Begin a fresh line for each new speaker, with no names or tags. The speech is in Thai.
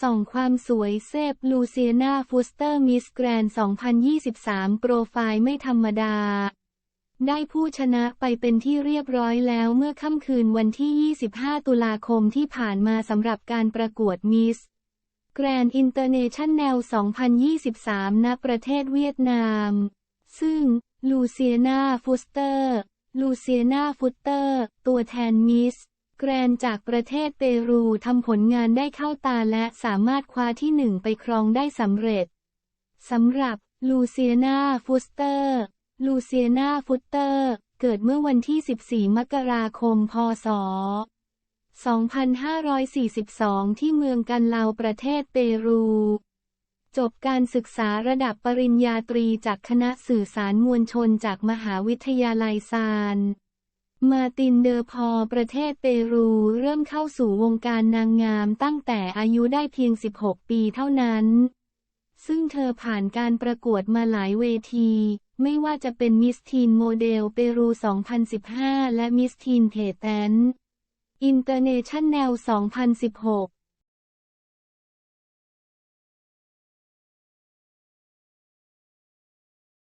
ส่องความสวยเซฟลูเซียนาฟูสเตอร์มิสแกรน2023 โปรไฟล์ไม่ธรรมดา ได้ผู้ชนะไปเป็นที่เรียบร้อยแล้วเมื่อค่ำคืนวันที่ 25 ตุลาคมที่ผ่านมาสำหรับการประกวดมิสแกรนอินเตอร์เนชั่นแนล 2023 ณ ประเทศเวียดนาม ซึ่ง ลูเซียนาฟูสเตอร์ ลูเซียนาฟูสเตอร์ ตัวแทนมิส แกรนจากประเทศเปรูทำผลงานได้เข้าตาและสามารถคว้าที่หนึ่งไปครองได้สำเร็จสำหรับลูเซียนาฟูสเตอร์ ลูเซียนาฟูเตอร์ เกิดเมื่อวันที่ 14 มกราคม พศ 2542 ที่เมืองกันลาวประเทศเปรู จบการศึกษาระดับปริญญาตรีจากคณะสื่อสารมวลชนจากมหาวิทยาลัยซาน มาตินเดอพอประเทศเปรูเริ่มเข้าสู่วงการนางงามตั้งแต่อายุได้เพียง 16 ปีเท่านั้น ซึ่งเธอผ่านการประกวดมาหลายเวที ไม่ว่าจะเป็นมิสทีนโมเดลเปรู 2015 และมิสทีนเทแตนอินเตอร์เนชั่นแนล 2016